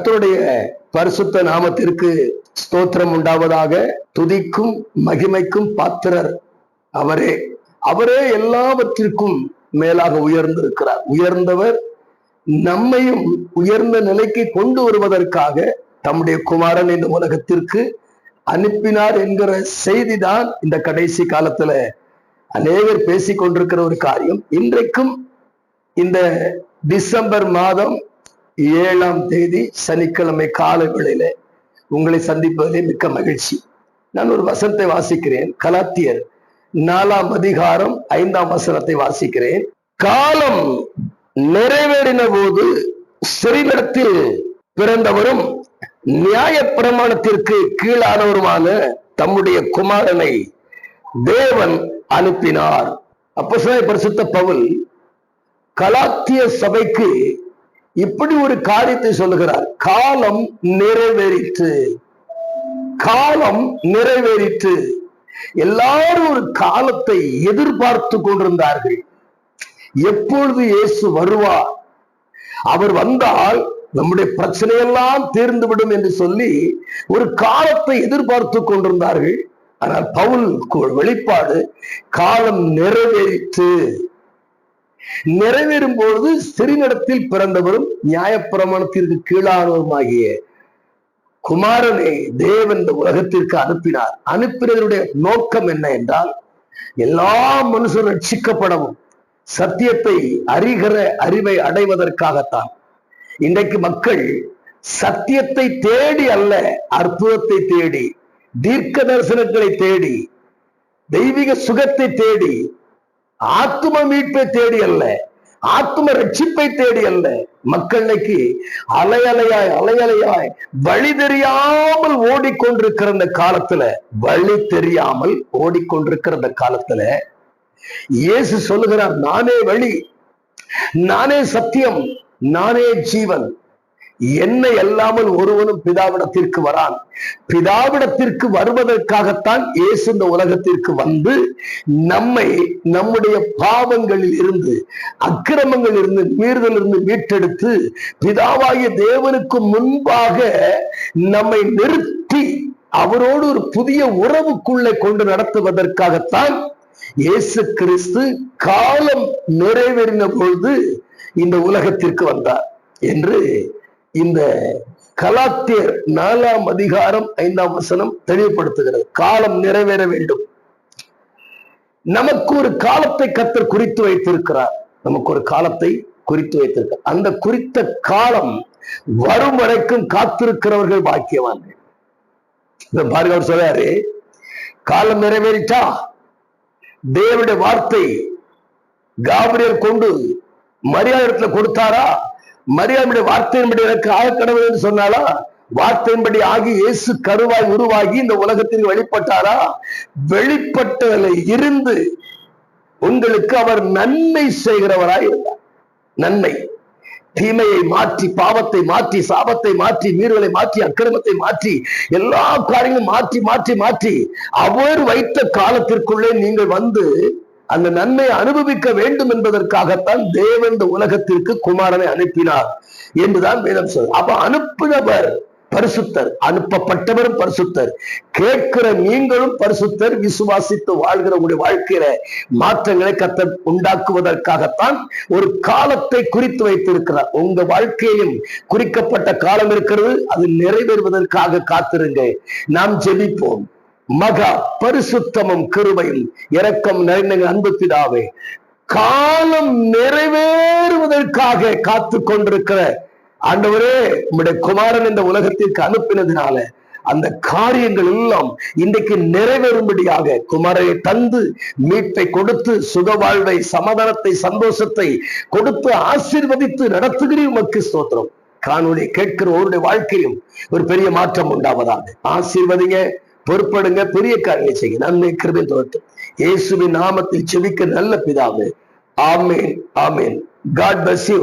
கர்த்தருடைய பரிசுத்த நாமத்திற்கு ஸ்தோத்திரம் உண்டாவதாக துதிக்கும் மகிமைக்கும் பாத்திரர் அவரே. அவரே எல்லாவற்றிற்கும் மேலாக உயர்ந்திருக்கிறார். உயர்ந்தவர் நம்மையும் உயர்ந்த நிலைக்கு கொண்டு வருவதற்காக தம்முடைய குமாரன் இந்த உலகத்திற்கு அனுப்பினார் என்கிற செய்திதான் இந்த கடைசி காலத்துல அநேகர் பேசிக் கொண்டிருக்கிற ஒரு காரியம். இன்றைக்கும் இந்த டிசம்பர் மாதம் ஏழாம் தேதி சனிக்கிழமை காலை வேளையில உங்களை சந்திப்பதிலே மிக்க மகிழ்ச்சி. நான் ஒரு வசனத்தை வாசிக்கிறேன். கலாத்தியர் நாலாம் அதிகாரம் ஐந்தாம் வசனத்தை வாசிக்கிறேன். காலம் நிறைவேறின போது சிறிலிடத்தில் பிறந்தவரும் நியாய பிரமாணத்திற்கு கீழானவருமான தம்முடைய குமாரனை தேவன் அனுப்பினார். அப்போ பரிசுத்த பவுல் கலாத்திய சபைக்கு இப்படி ஒரு காரியத்தை சொல்லுகிறார். காலம் நிறைவேறிற்று. காலம் நிறைவேறிற்று. எல்லாரும் ஒரு காலத்தை எதிர்பார்த்து கொண்டிருந்தார்கள். எப்பொழுது இயேசு வருவார்? அவர் வந்தால் நம்முடைய பிரச்சனையெல்லாம் தீர்ந்துவிடும் என்று சொல்லி ஒரு காலத்தை எதிர்பார்த்து கொண்டிருந்தார்கள். ஆனால் பவுல் வெளிப்பாடு காலம் நிறைவேறிற்று. நிறைவேறும் பொழுது சிறுநடத்தில் பிறந்தவரும் நியாயப்பிரமாணத்திற்கு கீழானவருமாகிய குமாரனை தேவன் இந்த உலகத்திற்கு அனுப்பினார். அனுப்பினதனுடைய நோக்கம் என்ன என்றால் எல்லா மனுஷரும் ரட்சிக்கப்படவும் சத்தியத்தை அறிகிற அறிவை அடைவதற்காகத்தான். இன்றைக்கு மக்கள் சத்தியத்தை தேடி அல்ல அற்புதத்தை தேடி தீர்க்க தரிசனங்களை தேடி தெய்வீக சுகத்தை தேடி ஆத்தும மீட்பை தேடி அல்ல ஆத்தும ரட்சிப்பை தேடி அல்ல. மக்கள் அலையலையாய் அலையலையாய் வழி தெரியாமல் ஓடிக்கொண்டிருக்கிற இந்த காலத்துல வழி தெரியாமல் ஓடிக்கொண்டிருக்கிற இந்த காலத்துல இயேசு சொல்லுகிறார் நானே வழி நானே சத்தியம் நானே ஜீவன் என்னை அல்லாமல் ஒருவனும் பிதாவிடத்திற்கு வரான். பிதாவிடத்திற்கு வருவதற்காகத்தான் இயேசு இந்த உலகத்திற்கு வந்து நம்மை நம்முடைய பாவங்களில் இருந்து அக்கிரமங்கள் இருந்து மீறுதல் இருந்து மீட்டெடுத்து பிதாவாகிய தேவனுக்கு முன்பாக நம்மை நிறுத்தி அவரோடு ஒரு புதிய உறவுக்குள்ளே கொண்டு நடத்துவதற்காகத்தான் இயேசு கிறிஸ்து காலம் நிறைவேறின பொழுது இந்த உலகத்திற்கு வந்தார் என்று இந்த கலாத்தியர் நாலாம் அதிகாரம் ஐந்தாம் வசனம் தெளிவுபடுத்துகிறது. காலம் நிறைவேற வேண்டும். நமக்கு ஒரு காலத்தை கத்தர் குறித்து வைத்திருக்கிறார். நமக்கு ஒரு காலத்தை குறித்து வைத்திருக்கிறார். அந்த குறித்த காலம் வரும் வரைக்கும் காத்திருக்கிறவர்கள் பாக்கியவான்கள். பாருங்க அவர் சொல்றாரு. காலம் நிறைவேறிட்டா தேவடைய வார்த்தை காபிரியர் கொண்டு மரியாதை கொடுத்தாரா? மரியாமுடைய வார்த்தையின்படி எனக்கு ஆகக்கடவுள் கடவுள் என்று சொன்னாலா வார்த்தையின்படி ஆகி இயேசு கருவாய் உருவாகி இந்த உலகத்திற்கு வெளிப்பட்டாரா? வெளிப்பட்டதில் இருந்து உங்களுக்கு அவர் நன்மை செய்கிறவராய் இருந்தார். நன்மை. தீமையை மாற்றி பாவத்தை மாற்றி சாபத்தை மாற்றி மீறுகளை மாற்றி அக்கிரமத்தை மாற்றி எல்லா காரியங்களும் மாற்றி மாற்றி மாற்றி அவர் வைத்த காலத்திற்குள்ளே நீங்கள் வந்து அந்த நன்மையை அனுபவிக்க வேண்டும் என்பதற்காகத்தான் தேவன் இந்த உலகத்திற்கு குமாரனை அனுப்பினார் என்றுதான் வேதம் சொல் அப்ப அனுப்பினவர் பரிசுத்தர் அனுப்பப்பட்டவரும் பரிசுத்தர் கேட்கிற நீங்களும் பரிசுத்தர் விசுவாசித்து வாழ்கிற உங்களுடைய வாழ்க்கையில மாற்றங்களை கத்த உண்டாக்குவதற்காகத்தான் ஒரு காலத்தை குறித்து வைத்திருக்கிறார். உங்க வாழ்க்கையிலும் குறிக்கப்பட்ட காலம் இருக்கிறது அது நிறைவேறுவதற்காக காத்திருங்க நாம் ஜெபிப்போம். மகா பரிசுத்தமும் கிருபையும் இரக்கம் நிறைந்த அன்பு பிதாவே காலம் நிறைவேறுவதற்காக காத்து கொண்டிருக்கிற ஆண்டவரே உம்முடைய குமாரன் இந்த உலகத்திற்கு அனுப்பினதுனால அந்த காரியங்கள் எல்லாம் இன்றைக்கு நிறைவேறும்படியாக குமாரையை தந்து மீட்பை கொடுத்து சுக வாழ்வை சமாதானத்தை சந்தோஷத்தை கொடுத்து ஆசீர்வதித்து நடத்துகிறீர் உமக்கு ஸ்தோத்திரம். காணொலி கேட்கிற ஒருடைய வாழ்க்கையும் ஒரு பெரிய மாற்றம் உண்டாவதாக. ஆசீர்வதிங்க. பொறுப்படுங்க பெரிய காரியம் செய்ய நன்மை கிருபை தோட்டும் இயேசுவின் நாமத்தில் செவிக்க நல்ல பிதாவே. ஆமேன் ஆமேன். God bless you